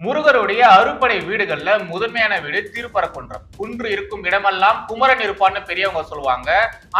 முருகருடைய அறுபடை வீடுகள்ல முதன்மையான வீடு திருப்பரக்குன்றம் குன்று இருக்கும் இடமெல்லாம் குமரன் இருப்பான்னு பெரியவங்க சொல்லுவாங்க.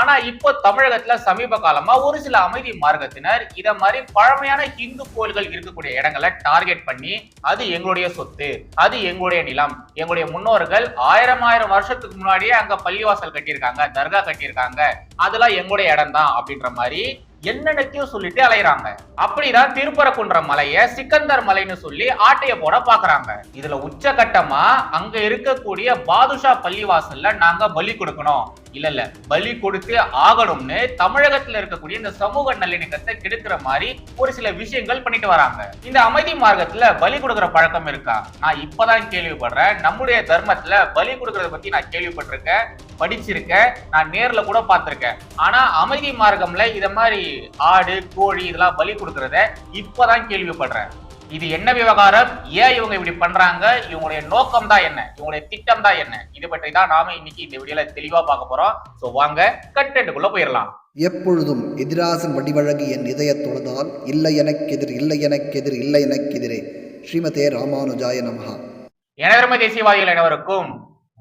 ஆனா இப்போ தமிழகத்துல சமீப காலமா ஒரு சில அமைதி மார்க்கத்தினர் இத மாதிரி பழமையான ஹிந்து கோயில்கள் இருக்கக்கூடிய இடங்களை டார்கெட் பண்ணி அது எங்களுடைய சொத்து அது எங்களுடைய நிலம் எங்களுடைய முன்னோர்கள் ஆயிரம் ஆயிரம் வருஷத்துக்கு முன்னாடியே அங்க பள்ளிவாசல் கட்டியிருக்காங்க தர்கா கட்டியிருக்காங்க. அதெல்லாம் எங்களுடைய இடம் தான் அப்படின்ற மாதிரி என்னென்னத்தையும் சொல்லிட்டு அலையிறாங்க. அப்படிதான் திருப்பரக்குன்ற மலைய சிக்கந்தர் மலைன்னு சொல்லி ஆட்டைய போட பாக்குறாங்க. இதுல உச்சகட்டமா அங்க இருக்கக்கூடிய பாதுஷா பள்ளிவாசல்ல நாங்க பலி கொடுக்கணும். இல்ல இல்ல. பலி கொடுத்து ஆகணும்னு தமிழகத்துல இருக்கக்கூடிய இந்த சமூக நல்லிணக்கத்தை கெடுக்கிற மாதிரி ஒரு சில விஷயங்கள் பண்ணிட்டு வராங்க. இந்த அமைதி மார்க்கத்துல பலி கொடுக்கிற பழக்கம் இருக்கா? நான் இப்பதான் கேள்விப்படுறேன். நம்முடைய தர்மத்துல பலி கொடுக்கறத பத்தி நான் கேள்விப்பட்டிருக்கேன் படிச்சிருக்கேன் நான் நேர்ல கூட பார்த்திருக்கேன். ஆனா அமைதி மார்க்கம்ல இத மாதிரி ஆடு கோழி இதெல்லாம் பலி கொடுக்கறத இப்பதான் கேள்விப்படுறேன். இது என்ன விவகாரம்? ஏன் இவங்க இப்படி பண்றாங்க? இவங்களுடைய நோக்கம் தான் என்ன? இவங்களுடைய திட்டம் தான் என்ன? இது பற்றி தான் நாம இன்னைக்கு இந்த வீடியோல தெளிவா பார்க்க போறோம். சோ வாங்க கண்டென்ட்டுக்குள்ள போயிடலாம். எப்பொழுதும் எதிராசன் வடிவழகு என் இதய தொழுதால் இல்லை எனக்கெதிர் இல்லை எனக்கெதிர் இல்லை எனக்கெதிரே ஸ்ரீமதே ராமானுஜாய நமஹா. எனதர்ம தேசியவாதிகள் அனைவருக்கும்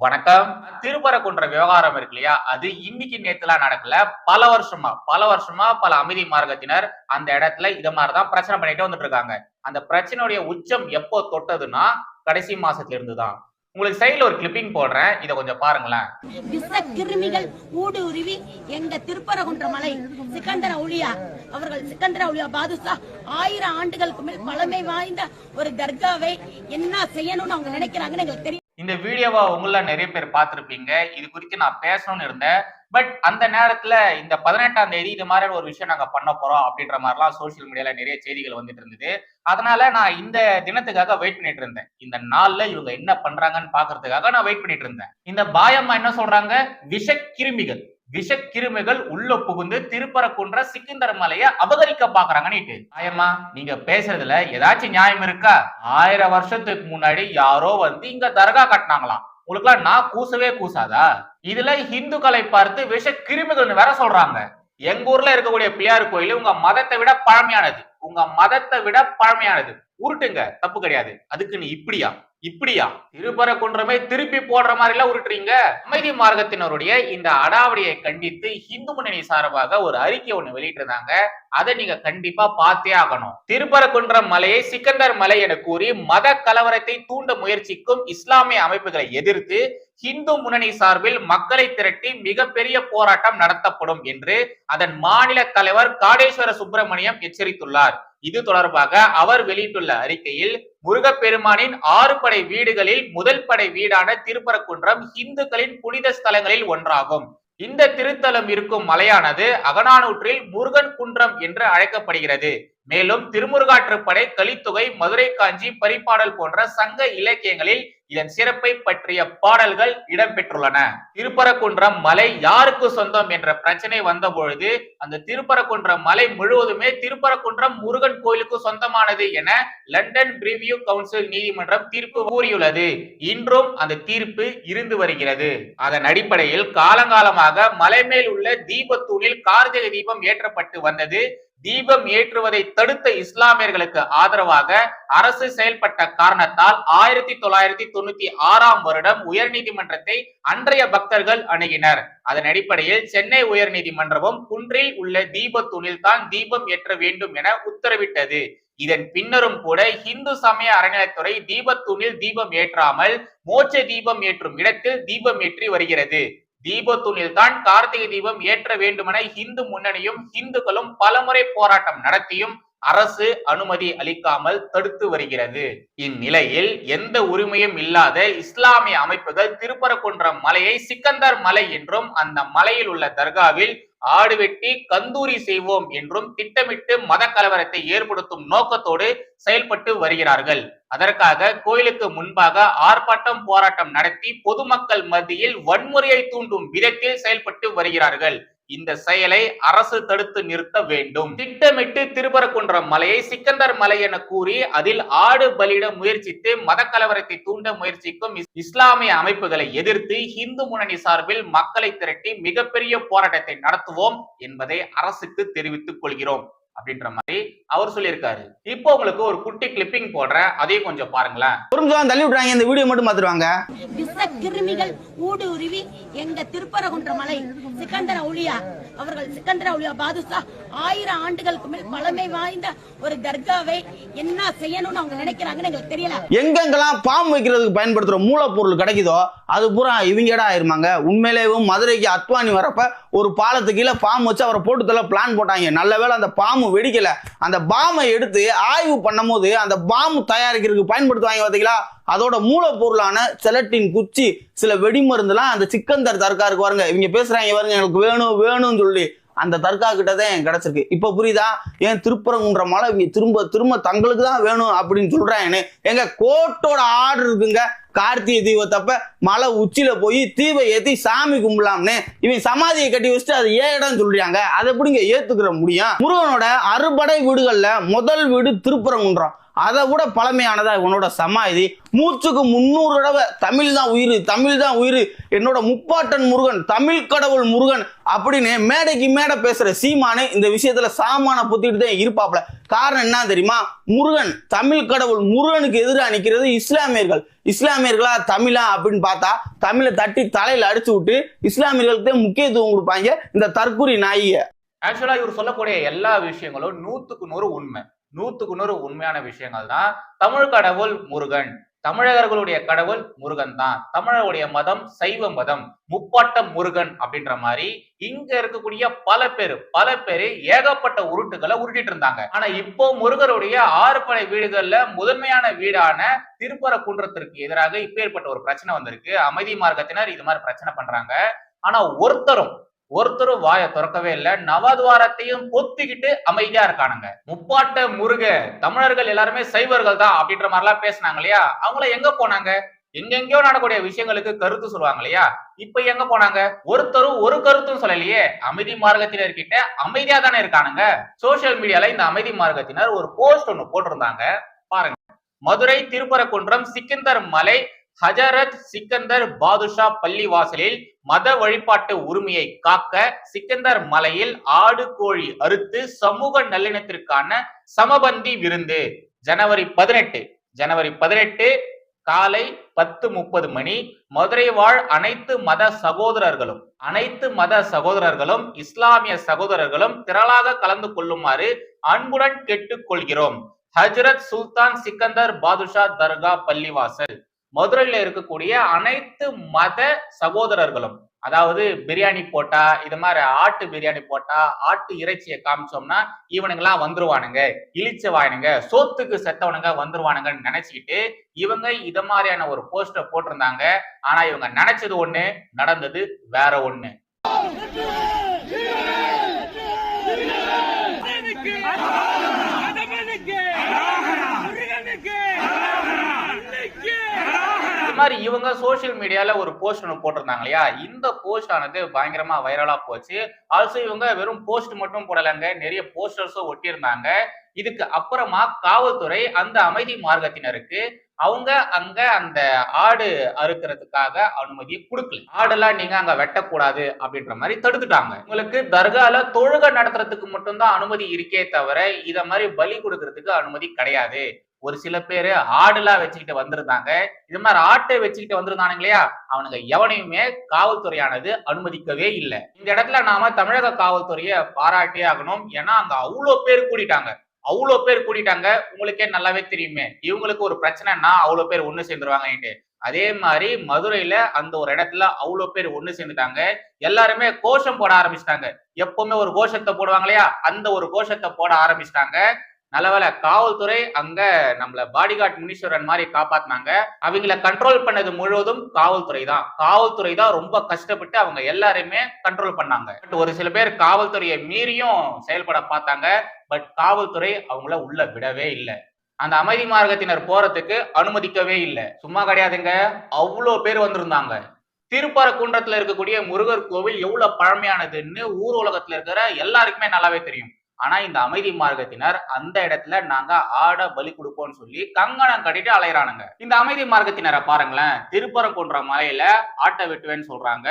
வணக்கம். திருப்பரங்குன்ற விவகாரம் இருக்கு இல்லையா? அது இன்னைக்கு நேத்துலாம் நடக்கல. பல வருஷமா பல வருஷமா பல அமைதி மார்க்கத்தினர் அந்த இடத்துல இத மாதிரிதான் பிரச்சனை பண்ணிட்டு வந்துட்டு இருக்காங்க அந்த பிரச்சனையுடைய உச்சம் எப்போ தொட்டதுன்னா கடைசி மாசத்துல இருந்துதான். உங்களுக்கு சைடுல ஒரு கிளிப்பிங் போடுறேன். இதை கொஞ்சம் பாருங்களேன். விஷ கிருமிகள் ஊடுருவி எங்க திருப்பரகுன்ற மலை சிக்கந்தர ஒளியா அவர்கள் சிக்கந்தர ஒளியா பாதுஷா ஆயிரம் ஆண்டுகளுக்கு மேல் பழமை வாய்ந்த ஒரு தர்காவை என்ன செய்யணும்னு அவங்க நினைக்கிறாங்கன்னு எங்களுக்கு தெரியும். இந்த வீடியோவை உங்கள நிறைய பேர் பார்த்துருப்பீங்க. இது குறித்து நான் பேசணும்னு இருந்தேன். பட் அந்த நேரத்துல இந்த பதினெட்டாம் தேதி இது மாதிரி ஒரு விஷயம் நாங்க பண்ண போறோம் அப்படின்ற மாதிரிலாம் சோசியல் மீடியால நிறைய செய்திகள் வந்துட்டு இருந்தது. அதனால நான் இந்த தினத்துக்காக வெயிட் பண்ணிட்டு இருந்தேன். இந்த நாள்ல இவங்க என்ன பண்றாங்கன்னு பாக்குறதுக்காக நான் வெயிட் பண்ணிட்டு இருந்தேன். இந்த பாயம்மா என்ன சொல்றாங்க? விஷ கிருமிகள் விஷக்கிருமிகள் உள்ள புகுந்து திருப்பரக்குன்ற சிக்கந்தர் மலையை அபகரிக்க பாக்குறாங்கன்னு ஆயம்மா நீங்க பேசுறதுல ஏதாச்சும் நியாயம் இருக்கா? ஆயிரம் வருஷத்துக்கு முன்னாடி யாரோ வந்து இங்க தர்கா கட்டினாங்களாம். உங்களுக்குலாம் நான் கூசவே கூசாதா? இதுல இந்துக்களை பார்த்து விஷ கிருமிகள்னு வேற சொல்றாங்க. எங்க ஊர்ல இருக்கக்கூடிய பிள்ளையார் கோயில் உங்க மதத்தை விட பழமையானது. உங்க மதத்தை விட பழமையானது. உருட்டுங்க தப்பு கிடையாது. அதுக்கு நீ இப்படியா? இப்படியா? திருப்பரங்குன்றமே திருப்பி போடுற மாதிரி எல்லாம் உருட்டுறீங்க. அமைதி மார்க்கத்தினருடைய இந்த அடாவடியை கண்டித்து இந்து முன்னணி சார்பாக ஒரு அறிக்கை ஒண்ணு வெளியிட்டிருந்தாங்க. அதை நீங்க கண்டிப்பா பார்த்தே ஆகணும். திருப்பரங்குன்றம் மலையை சிக்கந்தர் மலை என கூறி மத கலவரத்தை தூண்ட முயற்சிக்கும் இஸ்லாமிய அமைப்புகளை எதிர்த்து இந்து முன்னணி சார்பில் மக்களை திரட்டி மிகப்பெரிய போராட்டம் நடத்தப்படும் என்று அதன் மாநில தலைவர் காடேஸ்வர சுப்பிரமணியம் எச்சரித்துள்ளார். இது தொடர்பாக அவர் வெளியிட்டுள்ள அறிக்கையில் முருகப்பெருமானின் ஆறு படை வீடுகளில் முதல் படை வீடான திருப்பரங்குன்றம் இந்துக்களின் புனித ஸ்தலங்களில் ஒன்றாகும். இந்த திருத்தலம் இருக்கும் மலையானது அகநானூற்றில் முருகன் குன்றம் என்று அழைக்கப்படுகிறது. மேலும் திருமுருகாற்றுப்படை கலித்தொகை மதுரை காஞ்சி பரிபாடல் போன்ற சங்க இலக்கியங்களில் இதன் சிறப்பை பற்றிய பாடல்கள் இடம்பெற்றுள்ளன. திருப்பரங்குன்றம் மலை யாருக்கு சொந்தம் என்ற பிரச்சனை வந்த பொழுது அந்த திருப்பரங்குன்றம் மலை முழுவதுமே திருப்பரங்குன்றம் முருகன் கோயிலுக்கு சொந்தமானது என லண்டன் பிரிவியூ கவுன்சில் நீதிமன்றம் தீர்ப்பு கூறியுள்ளது. இன்றும் அந்த தீர்ப்பு இருந்து வருகிறது. அதன் அடிப்படையில் காலங்காலமாக மலை மேல் உள்ள தீபத்தூணில் கார்த்திகை தீபம் ஏற்றப்பட்டு வந்தது. தீபம் ஏற்றுவதை தடுத்த இஸ்லாமியர்களுக்கு ஆதரவாக அரசு செயல்பட்ட காரணத்தால் ஆயிரத்தி தொள்ளாயிரத்தி தொண்ணூத்தி ஆறாம் வருடம் உயர்நீதிமன்றத்தை அன்றைய பக்தர்கள் அணுகினர். அதன் அடிப்படையில் சென்னை உயர்நீதிமன்றமும் குன்றில் உள்ள தீப தான் தீபம் ஏற்ற வேண்டும் என உத்தரவிட்டது. இதன் பின்னரும் கூட இந்து சமய அறநிலைத்துறை தீபத்தூணில் தீபம் ஏற்றாமல் மோட்ச தீபம் ஏற்றும் இடத்தில் தீபம் ஏற்றி வருகிறது. தீபத்துளில் தான் கார்த்திகை தீபம் ஏற்ற வேண்டுமென இந்து முன்னணியும் இந்துக்களும் பலமுறை போராட்டம் நடத்தியும் அரசு அனுமதி அளிக்காமல் தடுத்து வருகிறது. இந்நிலையில் எந்த உரிமையும் இல்லாத இஸ்லாமிய அமைப்புகள் திருப்பரங்குன்றம் மலையை சிக்கந்தர் மலை என்றும் அந்த மலையில் உள்ள தர்காவில் ஆடு வெட்டி கந்தூரி செய்வோம் என்றும் திட்டமிட்டு மத கலவரத்தை ஏற்படுத்தும் நோக்கத்தோடு செயல்பட்டு வருகிறார்கள். அதற்காக கோயிலுக்கு முன்பாக ஆர்ப்பாட்டம் போராட்டம் நடத்தி பொதுமக்கள் மத்தியில் வன்முறையை தூண்டும் விதத்தில் செயல்பட்டு வருகிறார்கள். இந்த செயலை அரசு தடுத்து நிறுத்த வேண்டும். திட்டமிட்டு திருப்பரங்குன்றம் மலையை சிக்கந்தர் மலை என கூறி அதில் ஆடு பலியிட முயற்சித்து மத கலவரத்தை தூண்ட முயற்சிக்கும் இஸ்லாமிய அமைப்புகளை எதிர்த்து இந்து முன்னணி சார்பில் மக்களை திரட்டி மிகப்பெரிய போராட்டத்தை நடத்துவோம் என்பதை அரசுக்கு தெரிவித்துக் கொள்கிறோம். அப்படின்ற மாதிரி அவர் சொல்லியிருக்காரு. இப்போ உங்களுக்கு ஒரு குட்டி கிளிப்பிங் போடுறேன். அதையும் கொஞ்சம் பாருங்களேன். நிமிஷம் தள்ளி விட்டுறாங்க. இந்த வீடியோ மட்டும் பார்த்துருவாங்க விஷ கிருமிகள் ஊடுருவி எங்க திருப்பரங்குன்ற மலை சிக்கந்தர ஒளியா அவர்கள் சிக்கந்தர ஒளியா பாதுஷா ஆயிரம் ஆண்டுகளுக்கு மேல் பழமை வாய்ந்த ஒரு தர்காவை என்ன செய்யணும்னு அவங்க நினைக்கிறாங்கன்னு எங்களுக்கு தெரியல. எங்கெங்கெல்லாம் பாம்பு வைக்கிறதுக்கு பயன்படுத்துற மூலப்பொருள் கிடைக்குதோ அது பூரா இவங்கடா ஆயிருமாங்க. உண்மையிலேயும் மதுரைக்கு அத்வானி வரப்ப ஒரு பாலத்துக்கு கீழே பாம்பு வச்சு அவரை போட்டு தள்ள பிளான் போட்டாங்க. நல்ல வேளை அந்த பாம்பு வெடிக்கல. அந்த பாம்பை எடுத்து ஆய்வு பண்ணும்போது அந்த பாம்பு தயாரிக்கிறதுக்கு பயன்படுத்துவாங்க பார்த்தீங்களா அதோட மூலப்பொருளான செலட்டின் குச்சி சில வெடிமருந்துலாம் அந்த சிக்கந்தர் தர்காருக்கு வருங்க. இவங்க பேசுறாங்க பாருங்க எனக்கு வேணும் வேணும்னு சொல்லி. அந்த தர்கா கிட்ட தான் கிடைச்சிருக்கு. இப்ப புரியுதா? ஏன் திருப்பரங்குன்ற மலை இவங்க திரும்ப திரும்ப தங்களுக்கு தான் வேணும் அப்படின்னு சொல்றாங்கன்னு. எங்க கோர்ட்டோட ஆர்டர் இருக்குங்க. கார்த்திகை தீபத்தப்ப மலை உச்சியில போய் தீபை ஏத்தி சாமி கும்பலாம்னு இவன் சமாதியை கட்டி வச்சுட்டு அது ஏன் இடம் சொல்றாங்க? அதை எப்படிங்க ஏத்துக்கிற முடியும்? முருகனோட அறுபடை வீடுகள்ல முதல் வீடு திருப்பரங்குன்றம். அதை விட பழமையானதா இவனோட சமாதி. மூச்சுக்கு முன்னூறு தடவை தமிழ் தான் உயிர் தமிழ் தான் உயிர். என்னோட முப்பாட்டன் முருகன் தமிழ் கடவுள் முருகன் அப்படின்னு மேடைக்கு மேடை பேசுற சீமானு இந்த விஷயத்துல சாமான புத்திட்டு தான் இருப்பாப்ல காரணம் என்ன தெரியுமா? முருகன் தமிழ் கடவுள் முருகனுக்கு எதிராக நிற்கிறது இஸ்லாமியர்கள். இஸ்லாமியர்களா தமிழா அப்படின்னு பார்த்தா தமிழை தட்டி தலையில அடிச்சு விட்டு இஸ்லாமியர்களுக்கு முக்கியத்துவம் கொடுப்பாங்க இந்த தற்குறி நாயிய ஆக்சுவலா இவர் சொல்லக்கூடிய எல்லா விஷயங்களும் நூத்துக்கு நூறு உண்மை. நூத்துக்கு நூறு உண்மையான விஷயங்கள் தான் தமிழ் கடவுள் முருகன். தமிழர்களுடைய கடவுள் முருகன் தான். தமிழருடைய மதம் சைவ மதம். முப்பாட்ட முருகன் அப்படின்ற மாதிரி இங்க இருக்கக்கூடிய பல பேர் பல பேர் ஏகப்பட்ட உருட்டுகளை உருட்டிட்டு இருந்தாங்க. ஆனா இப்போ முருகருடைய ஆறு படை வீடுகள்ல முதன்மையான வீடான திருப்பரக்குன்றத்திற்கு எதிராக இப்பேற்பட்ட ஒரு பிரச்சனை வந்திருக்கு. அமைதி மார்க்கத்தினர் இது மாதிரி பிரச்சனை பண்றாங்க. ஆனா ஒருத்தரும் ஒருத்தரும் வாயை திறக்கவே இல்லை. நவதுவாரத்தையும் பொத்திக்கிட்டு அமைதியா இருக்கானுங்க. முப்பாட்ட முருக தமிழர்கள் எல்லாருமே சைவர்கள் தான் அப்படின்ற மாதிரி எல்லாம் பேசினாங்க இல்லையா? அவங்கள எங்க போனாங்க? எங்கெங்கயோ நடக்கக்கூடிய விஷயங்களுக்கு கருத்து சொல்லுவாங்க இல்லையா? இப்ப எங்க போனாங்க? ஒருத்தரும் ஒரு கருத்தும் சொல்லலையே. அமைதி மார்க்கத்தினர் கிட்ட அமைதியா தானே இருக்கானுங்க. சோசியல் மீடியால இந்த அமைதி மார்க்கத்தினர் ஒரு போஸ்ட் ஒண்ணு போட்டிருந்தாங்க. பாருங்க. மதுரை திருப்பரங்குன்றம் சிக்கந்தர் மலை ஹஜரத் சிக்கந்தர் பாதுஷா பள்ளிவாசலில் மத வழிபாட்டு உரிமையை காக்க சிக்கந்தர் மலையில் ஆடு கோழி அறுத்து சமூக நல்லிணத்திற்கான சமபந்தி விருந்து. ஜனவரி பதினெட்டு. ஜனவரி பதினெட்டு காலை பத்து முப்பது மணி. மதுரை வாழ் அனைத்து மத சகோதரர்களும் அனைத்து மத சகோதரர்களும் இஸ்லாமிய சகோதரர்களும் திரளாக கலந்து கொள்ளுமாறு அன்புடன் கேட்டுக்கொள்கிறோம். ஹஜரத் சுல்தான் சிக்கந்தர் பாதுஷா தர்கா பள்ளிவாசல். மதுரையில இருக்கக்கூடிய அனைத்து மத சகோதரர்களும் அதாவது பிரியாணி போட்டா இது மாதிரி ஆட்டு பிரியாணி போட்டா ஆட்டு இறைச்சியை காமிச்சோம்னா இவனுங்கெல்லாம் வந்துருவானுங்க இழிச்ச வாயினுங்க சோத்துக்கு செத்தவனுங்க வந்துருவானுங்கன்னு நினைச்சுக்கிட்டு இவங்க இத மாதிரியான ஒரு போஸ்டர் போட்டிருந்தாங்க. ஆனா இவங்க நினைச்சது ஒண்ணு நடந்தது வேற ஒண்ணு முருகனுக்கு கடவுளுக்கு முருகனுக்கு அன்னைக்கு இது மாதிரி இவங்க சோஷியல் மீடியால ஒரு போஸ்ட் ஒன்று போட்டிருந்தாங்க இல்லையா இந்த போஸ்ட் ஆனது பயங்கரமா வைரலா போச்சு. ஆல்சோ இவங்க வெறும் போஸ்ட் மட்டும் போடலைங்க. நிறைய போஸ்டர்ஸும் ஒட்டியிருந்தாங்க. இதுக்கு அப்புறமா காவல்துறை அந்த அமைதி மார்க்கத்தினருக்கு அவங்க அங்க அந்த ஆடு அறுக்கிறதுக்காக அனுமதி கொடுக்கல. ஆடெல்லாம் நீங்க அங்க வெட்டக்கூடாது அப்படின்ற மாதிரி தடுத்துட்டாங்க. உங்களுக்கு தர்கால தொழுகை நடத்துறதுக்கு மட்டும்தான் அனுமதி இருக்கே தவிர இத மாதிரி பலி கொடுக்கறதுக்கு அனுமதி கிடையாது. ஒரு சில பேரு ஆடுலாம் வச்சுக்கிட்டு வந்திருந்தாங்க. இது மாதிரி ஆட்டை வச்சுக்கிட்டு வந்திருந்தானுங்க இல்லையா? அவனுங்க எவனையுமே காவல்துறையானது அனுமதிக்கவே இல்லை. இந்த இடத்துல நாம தமிழக காவல்துறையை பாராட்டியே ஆகணும். ஏன்னா அங்க அவ்வளோ பேர் கூடிட்டாங்க. அவ்வளோ பேர் கூட்டிட்டாங்க உங்களுக்கே நல்லாவே தெரியுமே. இவங்களுக்கு ஒரு பிரச்சனைனா அவ்வளோ பேர் ஒன்று சேர்ந்துருவாங்கன்ட்டு. அதே மாதிரி மதுரையில அந்த ஒரு இடத்துல அவ்வளோ பேர் ஒன்று சேர்ந்துட்டாங்க. எல்லாருமே கோஷம் போட ஆரம்பிச்சிட்டாங்க. எப்பவுமே ஒரு கோஷத்தை போடுவாங்க இல்லையா? அந்த ஒரு கோஷத்தை போட ஆரம்பிச்சிட்டாங்க. நல்லவேளை காவல்துறை அங்க நம்மள பாடிகார்ட் முனீஸ்வரன் மாதிரி காப்பாத்தினாங்க. அவங்கள கண்ட்ரோல் பண்ணது முழுவதும் காவல்துறை தான். காவல்துறை தான் ரொம்ப கஷ்டப்பட்டு அவங்க எல்லாரையுமே கண்ட்ரோல் பண்ணாங்க. பட் ஒரு சில பேர் காவல்துறையை மீறியும் செயல்பட பார்த்தாங்க. பட் காவல்துறை அவங்கள உள்ள விடவே இல்லை. அந்த அமைதி மார்க்கத்தினர் போறதுக்கு அனுமதிக்கவே இல்லை. சும்மா கிடையாதுங்க. அவ்வளோ பேர் வந்திருந்தாங்க. திருப்பரங்குன்றத்துல இருக்கக்கூடிய முருகர் கோவில் எவ்வளவு பழமையானதுன்னு ஊர் உலகத்துல இருக்கிற எல்லாருக்குமே நல்லாவே தெரியும். ஆனா இந்த அமைதி மார்க்கத்தினர் அந்த இடத்துல நாங்க ஆட பலி கொடுப்போம்னு சொல்லி கங்கணம் கட்டிட்டு அலையறானுங்க. இந்த அமைதி மார்க்கத்தினரை பாருங்களேன் திருப்பரங்குன்ற மலையில ஆட்டை வெட்டுவேன்னு சொல்றாங்க.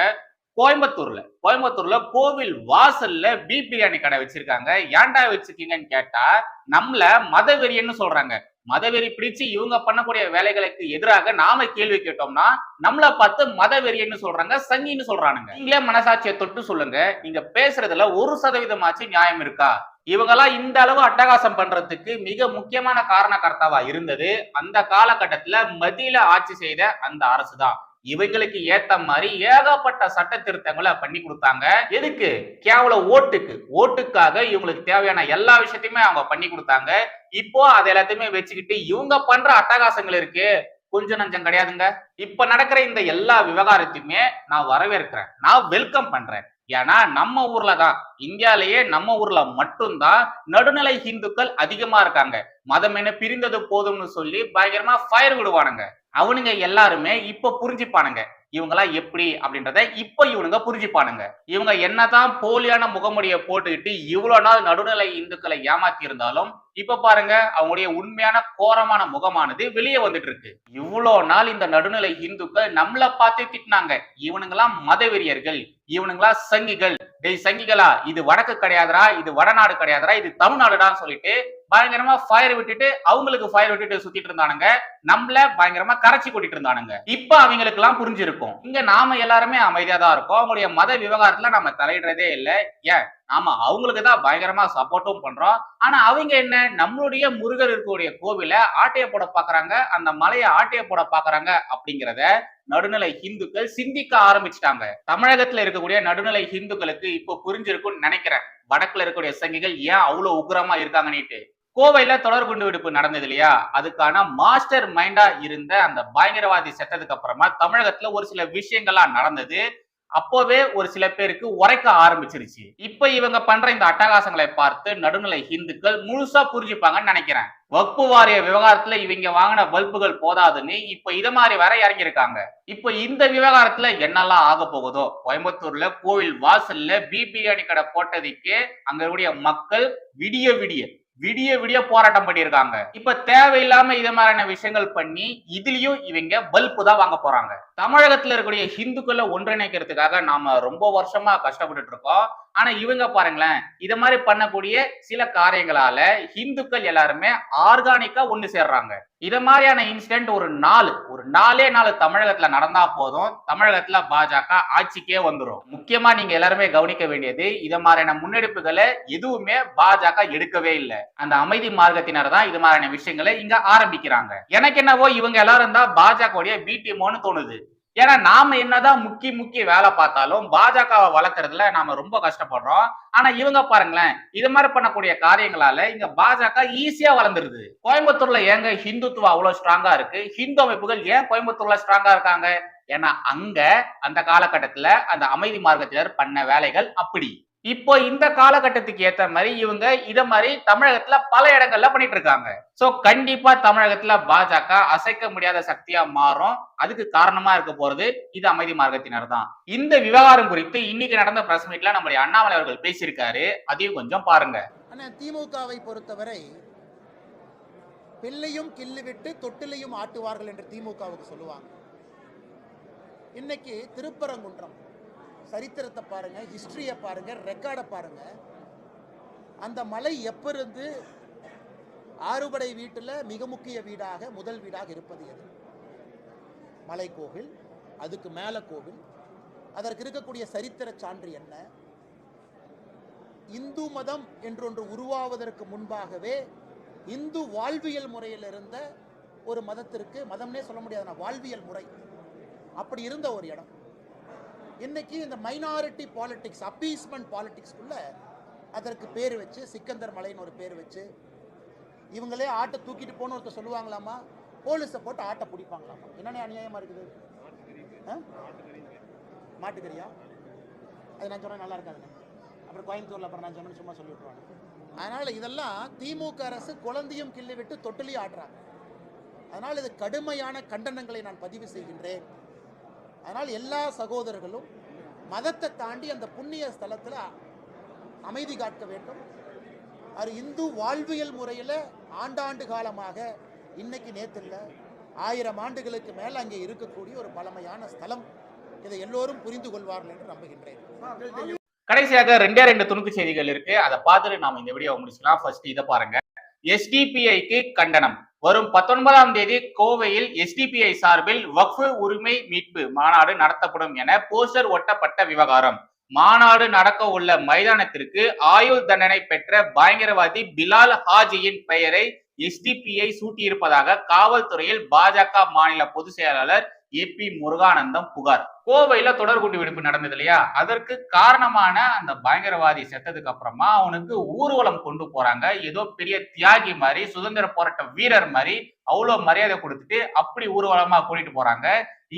கோயம்புத்தூர்ல கோயம்புத்தூர்ல கோவில் வாசல்ல பி பிரியாணி கடை வச்சிருக்காங்க. ஏன்டா வச்சிருக்கீங்கன்னு கேட்டா நம்மள மதவெறியன்னு சொல்றாங்க. மதவெறி பிடிச்சு இவங்க பண்ணக்கூடிய வேலைகளுக்கு எதிராக நாம கேள்வி கேட்டோம்னா நம்மள பார்த்து மதவெறியன்னு சொல்றாங்க சங்கின்னு சொல்றானுங்க. நீங்களே மனசாட்சியை தொட்டு சொல்லுங்க நீங்க பேசுறதுல ஒரு சதவீதமாச்சு நியாயம் இருக்கா? இவங்கெல்லாம் இந்த அளவு அட்டகாசம் பண்றதுக்கு மிக முக்கியமான காரணகர்த்தாவா இருந்தது. அந்த காலகட்டத்துல மதியில ஆட்சி செய்த அந்த அரசு தான் இவங்களுக்கு ஏத்த மாதிரி ஏகப்பட்ட சட்ட திருத்தங்களை பண்ணி கொடுத்தாங்க. எதுக்கு? கேவலம் ஓட்டுக்கு. ஓட்டுக்காக இவங்களுக்கு தேவையான எல்லா விஷயத்தையுமே அவங்க பண்ணி கொடுத்தாங்க. இப்போ அதை எல்லாத்தையுமே வச்சுக்கிட்டு இவங்க பண்ற அட்டகாசங்கள் இருக்கு. கொஞ்சம் நஞ்சம் கிடையாதுங்க. இப்ப நடக்கிற இந்த எல்லா விவகாரத்தையுமே நான் வரவேற்கிறேன். நான் வெல்கம் பண்றேன். ஏன்னா நம்ம ஊர்ல தான் இந்தியாலேயே நம்ம ஊர்ல மட்டும்தான் நடுநிலை ஹிந்துக்கள் அதிகமா இருக்காங்க. மதம் என்ன பிரிந்தது போதும்னு சொல்லி பயங்கரமா ஃபயர் விடுவானுங்க. அவனுங்க எல்லாருமே இப்ப புரிஞ்சுப்பானுங்க. இவங்கெல்லாம் எப்படி அப்படின்றத இப்ப இவனுங்க புரிஞ்சுப்பானுங்க. இவங்க என்னதான் போலியான முகமுடியை போட்டுக்கிட்டு இவ்வளவு நாள் நடுநிலை இந்துக்களை ஏமாத்தி இருந்தாலும் இப்ப பாருங்க அவங்களுடைய உண்மையான கோரமான முகமானது வெளியே வந்துட்டு இருக்கு இவ்வளவு நாள் இந்த நடுநிலை இந்துக்கள் நம்மளை பார்த்து திட்டினாங்க. இவனுங்களாம் மதவெறியர்கள் இவனுங்களா சங்கிகள். டேய் சங்கிகளா இது வடக்கு கிடையாதுடா இது வடநாடு கிடையாதுடா இது தமிழ்நாடுடான்னு சொல்லிட்டு பயங்கரமா ஃபயர் விட்டுட்டு அவங்களுக்கு ஃபயர் விட்டுட்டு சுத்திட்டு இருந்தானுங்க. நம்மள பயங்கரமா கரைச்சி கூட்டிட்டு இருந்தானுங்க. இப்ப அவங்களுக்கு எல்லாம் புரிஞ்சிருக்கும். இங்க நாம எல்லாருமே அமைதியா தான் இருக்கோம். அவங்களுடைய மத விவகாரத்துல நம்ம தலையிடுறதே இல்லை. ஏன்? ஆமா அவங்களுக்கு தான் பயங்கரமா சப்போர்ட்டும் பண்றோம். ஆனா அவங்க என்ன? நம்மளுடைய முருகர் இருக்கக்கூடிய கோவில ஆட்டைய போட பாக்குறாங்க. அந்த மலையை ஆட்டைய போட பாக்குறாங்க அப்படிங்கிறத நடுநிலை ஹிந்துக்கள் சிந்திக்க ஆரம்பிச்சிட்டாங்க. தமிழகத்துல இருக்கக்கூடிய நடுநிலை ஹிந்துக்களுக்கு இப்போ புரிஞ்சிருக்கும்னு நினைக்கிறேன். வடக்குல இருக்கக்கூடிய சங்கிகள் ஏன் அவ்வளவு உக்கிரமா இருக்காங்கன்னுட்டு கோவையில தொடர் குண்டு வெடிப்பு நடந்தது இல்லையா? அதுக்கான மாஸ்டர் மைண்டா இருந்த அந்த பயங்கரவாதி செத்ததுக்கு அப்புறமா தமிழகத்துல ஒரு சில விஷயங்கள்லாம் நடந்தது. அப்போவே ஒரு சில பேருக்கு உரைக்க ஆரம்பிச்சிருச்சு. இப்ப இவங்க பண்ற இந்த அட்டகாசங்களை பார்த்து நடுநிலை ஹிந்துக்கள் முழுசா புரிஞ்சுப்பாங்கன்னு நினைக்கிறேன். வக்பு வாரிய விவகாரத்துல இவங்க வாங்கின பல்புகள் போதாதுன்னு இப்ப இத மாதிரி வேற இறங்கியிருக்காங்க. இப்ப இந்த விவகாரத்துல என்னெல்லாம் ஆக போகுதோ? கோயம்புத்தூர்ல கோவில் வாசல்ல பீ கடை போட்டதுக்கு அங்க மக்கள் விடிய விடிய விடிய விடிய போராட்டம் பண்ணியிருக்காங்க. இப்ப தேவையில்லாம இது மாதிரியான விஷயங்கள் பண்ணி இதுலயும் இவங்க பல்பு தான் வாங்க போறாங்க. தமிழகத்துல இருக்கக்கூடிய ஹிந்துக்களை ஒன்றிணைக்கிறதுக்காக நாம ரொம்ப வருஷமா கஷ்டப்பட்டுட்டு இருக்கோம். ஆனா இவங்க பாருங்களேன் இத மாதிரி பண்ணக்கூடிய சில காரியங்களால ஹிந்துக்கள் எல்லாருமே ஆர்கானிக்கா ஒண்ணு சேர்றாங்க. இத மாதிரியான இன்சிடென்ட் ஒரு நாலு. ஒரு நாலே நாலு தமிழகத்துல நடந்தா போதும். தமிழகத்துல பாஜக ஆட்சிக்கே வந்துடும் முக்கியமா நீங்க எல்லாருமே கவனிக்க வேண்டியது இத மாதிரியான முன்னெடுப்புகளை எதுவுமே பாஜக எடுக்கவே இல்லை. அந்த அமைதி மார்க்கத்தினர் தான் இது மாதிரியான விஷயங்களை இங்க ஆரம்பிக்கிறாங்க. எனக்கு என்னவோ இவங்க எல்லாரும் தான் பாஜகவுடைய பிடிஎம்னு தோணுது. ஏன்னா நாம என்னதான் முக்கி முக்கிய வேலை பார்த்தாலும் பாஜகவை வளர்க்கறதுல நாம ரொம்ப கஷ்டப்படுறோம். ஆனா இவங்க பாருங்களேன் இது மாதிரி பண்ணக்கூடிய காரியங்களால இங்க பாஜக ஈஸியா வளர்ந்துருது. கோயம்புத்தூர்ல ஏங்க ஹிந்துத்துவம் அவ்வளவு ஸ்ட்ராங்கா இருக்கு? ஹிந்து அமைப்புகள் ஏன் கோயம்புத்தூர்ல ஸ்ட்ராங்கா இருக்காங்க? ஏன்னா அங்க அந்த காலகட்டத்துல அந்த அமைதி மார்க்கத்தினர் பண்ண வேலைகள் அப்படி. இப்போ இந்த காலகட்டத்துக்கு ஏத்த மாதிரி இவங்க இத மாதிரி தமிழகத்துல பல இடங்கள்ல பண்ணிட்டு இருக்காங்க சோ கண்டிப்பா தமிழகத்துல பாஜக அசைக்க முடியாத சக்தியா மாறும். அதுக்கு காரணமா இருக்க போறது இது அமைதி மார்க்கத்தினர் தான். இந்த விவகாரம் குறித்து இன்னைக்கு நடந்த பிரஸ் மீட்ல நம்முடைய அண்ணாமலை அவர்கள் பேசியிருக்காரு. அதையும் கொஞ்சம் பாருங்க. ஆனா திமுகவை பொறுத்தவரை பிள்ளையும் கிள்ளு விட்டு தொட்டிலையும் ஆட்டுவார்கள் என்று திமுகவுக்கு சொல்லுவாங்க. இன்னைக்கு திருப்பரங்குன்றம். சரித்திரத்தை பாருங்கள் ஹிஸ்ட்ரியை பாருங்கள் ரெக்கார்டை பாருங்கள் அந்த மலை எப்ப இருந்து ஆறுபடை வீட்டில் மிக முக்கிய வீடாக முதல் வீடாக இருப்பது எது? மலை கோவில் அதுக்கு மேலே கோவில். அதற்கு இருக்கக்கூடிய சரித்திர சான்று என்ன? இந்து மதம் என்றொன்று உருவாவதற்கு முன்பாகவே இந்து வாழ்வியல் முறையில் இருந்த ஒரு மதத்திற்கு மதம்னே சொல்ல முடியாது வாழ்வியல் முறை. அப்படி இருந்த ஒரு இடம். இன்னைக்கு இந்த மைனாரிட்டி பாலிட்டிக்ஸ் அப்பீஸ்மெண்ட் பாலிடிக்ஸ்குள்ள அதற்கு பேர் வச்சு சிக்கந்தர் மலைன்னு ஒரு பேர் வச்சு இவங்களே ஆட்டை தூக்கிட்டு போன ஒருத்தர் சொல்லுவாங்களாமா? போலீஸை போட்டு ஆட்டை பிடிப்பாங்களாமா? என்னென்ன அநியாயமா இருக்குது? ஆ? மாட்டுக்கறியா? அது நான் சொன்னா நல்லா இருக்காதுங்க. அப்புறம் கோயம்புத்தூர்ல அப்புறம் நான் சொன்னேன்னு சும்மா சொல்லி விட்டுருவாங்க. அதனால இதெல்லாம் திமுக அரசு குழந்தையும் கிள்ளி விட்டு தொட்டிலையும் ஆடுறாங்க அதனால் இது கடுமையான கண்டனங்களை நான் பதிவு செய்கின்றேன். அதனால் எல்லா சகோதரர்களும் மதத்தை தாண்டி அந்த புண்ணிய ஸ்தலத்தில் அமைதி காக்க வேண்டும். அது இந்து வாழ்வியல் முறையில் ஆண்டாண்டு காலமாக இன்னைக்கு நேற்று ஆயிரம் ஆண்டுகளுக்கு மேலே அங்கே இருக்கக்கூடிய ஒரு பழமையான ஸ்தலம். இதை எல்லோரும் புரிந்து கொள்வார்கள் என்று நம்புகின்றேன். கடைசியாக ரெண்டே ரெண்டு துணுக்கு செய்திகள் இருக்கு. அதை பார்த்துட்டு நாம இந்த வீடியோ முடிச்சுக்கலாம். ஃபர்ஸ்ட் இதை பாருங்க. எஸ்டிபிஐக்கு கண்டனம். வரும் பத்தொன்பதாம் தேதி கோவையில் எஸ்டிபிஐ சார்பில் வக்ஃபு உரிமை மீட்பு மாநாடு நடத்தப்படும் என போஸ்டர் ஒட்டப்பட்ட விவகாரம். மாநாடு நடக்க உள்ள மைதானத்திற்கு ஆயுள் தண்டனை பெற்ற பயங்கரவாதி பிலால் ஹாஜியின் பெயரை எஸ்டிபிஐ சூட்டியிருப்பதாக காவல்துறையில் பாஜக மாநில பொதுச் செயலாளர் ஏ பி முருகானந்தம் புகார். கோவையில தொடர்குண்டு வெடிப்பு நடந்தது இல்லையா? அதற்கு காரணமான அந்த பயங்கரவாதி செத்ததுக்கு அப்புறமா அவனுக்கு ஊர்வலம் கொண்டு போறாங்க. ஏதோ பெரிய தியாகி மாதிரி சுதந்திர போராட்ட வீரர் மாதிரி அவ்வளவு மரியாதை கொடுத்துட்டு அப்படி ஊர்வலமா கூட்டிட்டு போறாங்க.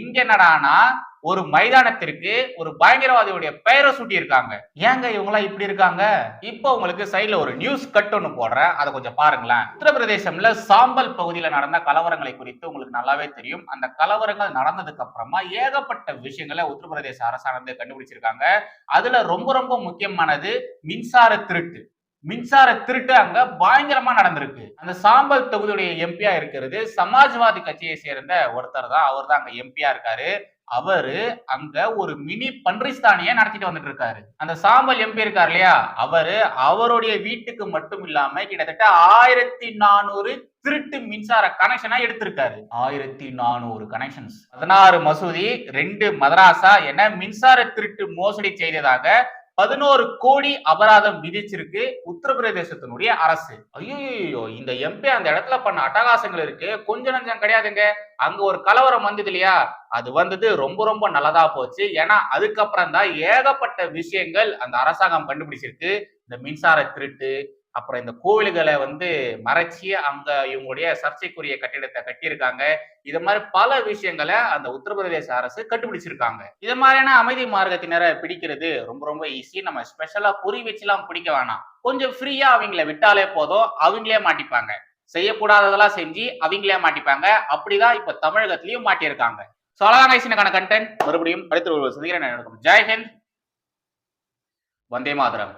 இங்க என்னடானா ஒரு மைதானத்திற்கு ஒரு பயங்கரவாதியுடைய பெயரை சூட்டியிருக்காங்க. ஏங்க இவங்களாம் இப்படி இருக்காங்க? இப்போ உங்களுக்கு சைட்ல ஒரு நியூஸ் கட் ஒன்று போடுறேன். அதை கொஞ்சம் பாருங்களேன். உத்தரப்பிரதேசம்ல சாம்பல் பகுதியில் நடந்த கலவரங்களை குறித்து உங்களுக்கு நல்லாவே தெரியும். அந்த கலவரங்கள் நடந்ததுக்கு அப்புறமா ஏகப்பட்ட விஷயங்களை உத்தரப்பிரதேச அரசானது கண்டுபிடிச்சிருக்காங்க. அதுல ரொம்ப ரொம்ப முக்கியமானது மின்சார திருட்டு. மின்சார திருட்டு அங்க பயங்கரமா நடந்திருக்கு. அந்த சாம்பல் தொகுதியுடைய எம்பியா இருக்கிறது. சமாஜ்வாதி கட்சியை சேர்ந்த ஒருத்தர் தான். அவர் தான் அங்க எம்பியா இருக்காரு. அவரு அங்க ஒரு மினி பன்றிஸ்தானிய நடத்திட்டு வந்துட்டு இருக்காரு. அந்த சாம்பல் எம்பி இருக்கார் இல்லையா? அவரு அவருடைய வீட்டுக்கு மட்டும் இல்லாம கிட்டத்தட்ட ஆயிரத்தி நானூறு திருட்டு மின்சார கனெக்ஷனா எடுத்திருக்காரு. ஆயிரத்தி நானூறு கனெக்ஷன்ஸ் பதினாறு மசூதி ரெண்டு மதராசா என மின்சார திருட்டு மோசடி செய்ததாக பதினோரு கோடி அபராதம் விதிச்சிருக்கு உத்தரப்பிரதேசத்தினுடைய அரசு. ஐயோ இந்த எம்பி அந்த இடத்துல பண்ண அட்டகாசங்கள் இருக்கு. கொஞ்சம் நஞ்சம் கிடையாதுங்க. அங்க ஒரு கலவரம் வந்தது இல்லையா? அது வந்தது ரொம்ப ரொம்ப நல்லதா போச்சு. ஏன்னா அதுக்கப்புறம் தான் ஏகப்பட்ட விஷயங்கள் அந்த அரசாங்கம் கண்டுபிடிச்சிருக்கு. இந்த மின்சார திருட்டு அப்புறம் இந்த கோவில்களை வந்து மறைச்சி அங்க இவங்களுடைய சர்ச்சைக்குரிய கட்டிடத்தை கட்டியிருக்காங்க. இது மாதிரி பல விஷயங்களை அந்த உத்தரப்பிரதேச அரசு கண்டுபிடிச்சிருக்காங்க. இது மாதிரியான அமைதி மார்க்கத்தினரை பிடிக்கிறது ரொம்ப ரொம்ப ஈஸி நம்ம ஸ்பெஷலா குறி வச்சுலாம் பிடிக்க வேணாம். கொஞ்சம் ஃப்ரீயா அவங்கள விட்டாலே போதும். அவங்களே மாட்டிப்பாங்க. செய்யக்கூடாததெல்லாம் செஞ்சு அவங்களே மாட்டிப்பாங்க. அப்படிதான் இப்ப தமிழகத்திலயும் மாட்டியிருக்காங்க. ஸோ அழகான கண்டென்ட் மறுபடியும் அடுத்த ஒரு சந்திக்கிறேன். ஜெய்ஹிந்த் வந்தே மாதரம்.